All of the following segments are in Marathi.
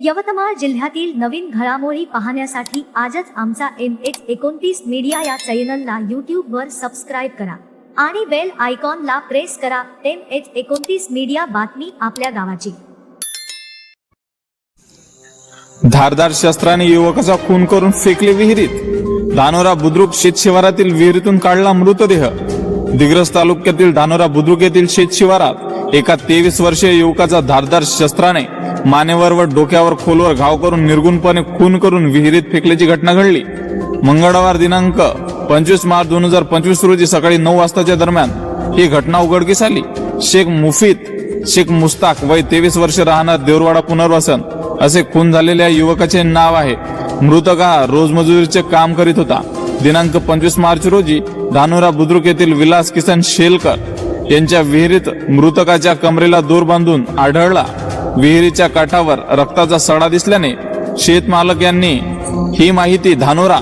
यवतमाळ जिल्ह्यातील नवीन घडामोडी पाहण्यासाठी आजच आमचा एम एच एकोणतीस मीडिया या चॅनलला यूट्यूबवर सबस्क्राईब करा आणि बेल आयकॉनला प्रेस करा एम एच एकोणतीस मीडिया बातमी आपल्या गावाची. धारदार शस्त्राने युवकाचा खून करून फेकले विहिरीत. धानोरा बुद्रुक शेत शिवारातील विहिरीतून काढला मृतदेह. दिग्रस तालुक्यातील धानोरा बुद्रुक येथील शेत शिवारात एका तेवीस वर्षीय युवकाचा धारदार शस्त्राने मानेवर व डोक्यावर खोलवर घाव करून निर्गुणपणे खून करून विहिरीत फेकल्याची घटना घडली. मंगळवार दिनांक पंचवीस मार्च दोन हजार पंचवीस रोजी सकाळी नऊ वाजताच्या दरम्यान ही घटना उघडकीस आली. शेख मुफीद शेख मुस्ताक वय तेवीस वर्ष राहणार देवरवाडा पुनर्वसन असे खून झालेल्या युवकाचे नाव आहे. मृतका हा रोजमजुरीचे काम करीत होता. दिनांक पंचवीस मार्च रोजी धानोरा बुद्रुक येथील विलास किसन शेलकर यांच्या विहिरीत मृतकाच्या कमरेला दोर बांधून आढळला. विहिरीच्या काठावर रक्ताचा सडा दिसल्याने शेतमालक यांनी ही माहिती धानोरा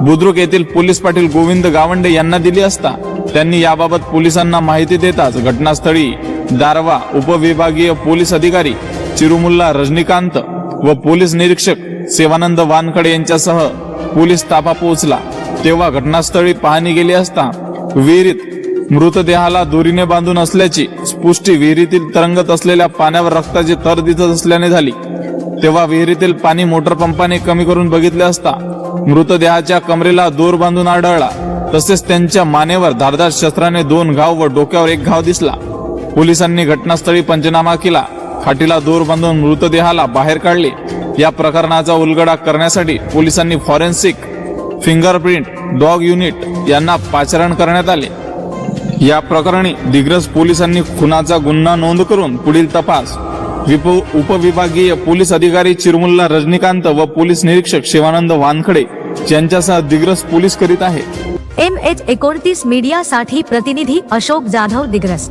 बुद्रुक येथील पोलीस पाटील गोविंद गावंडे यांना दिली असता त्यांनी याबाबत पोलिसांना माहिती देताच घटनास्थळी दारवा उपविभागीय पोलीस अधिकारी चिरुमुल्ला रजनीकांत व पोलीस निरीक्षक सेवानंद वानखडे यांच्यासह पोलीस ताफा पोहोचला. तेव्हा घटनास्थळी पाहणी गेली असता विहिरीत मृतदेहाला दोरीने बांधून असल्याची पुष्टी विहिरीतील तरंगत असलेल्या पाण्यावर रक्ताचे तर दिसत असल्याने झाली. तेव्हा विहिरीतील पाणी मोटर पंपाने कमी करून बघितले असता मृतदेहाच्या कमरेला दोर बांधून आढळला. तसेच त्यांच्या मानेवर धारदार शस्त्राने दोन घाव व डोक्यावर एक घाव दिसला. पोलिसांनी घटनास्थळी पंचनामा केला. खाटीला दोर बांधून मृतदेहाला बाहेर काढले. या प्रकरणाचा उलगडा करण्यासाठी पोलिसांनी फॉरेन्सिक फिंगरप्रिंट डॉग युनिट यांना पाचारण करण्यात आले. या प्रकरणी दिग्रस पोलिसांनी खुनाचा गुन्हा नोंद करून पुढील तपास. विप उपविभागीय पोलीस अधिकारी चिरमुल्ला रजनीकांत व पोलीस निरीक्षक शिवानंद वानखडे यांच्यासह दिग्रस पोलीस करीत आहे एम एच एकोणतीस मीडियासाठी प्रतिनिधी अशोक जाधव दिग्रस.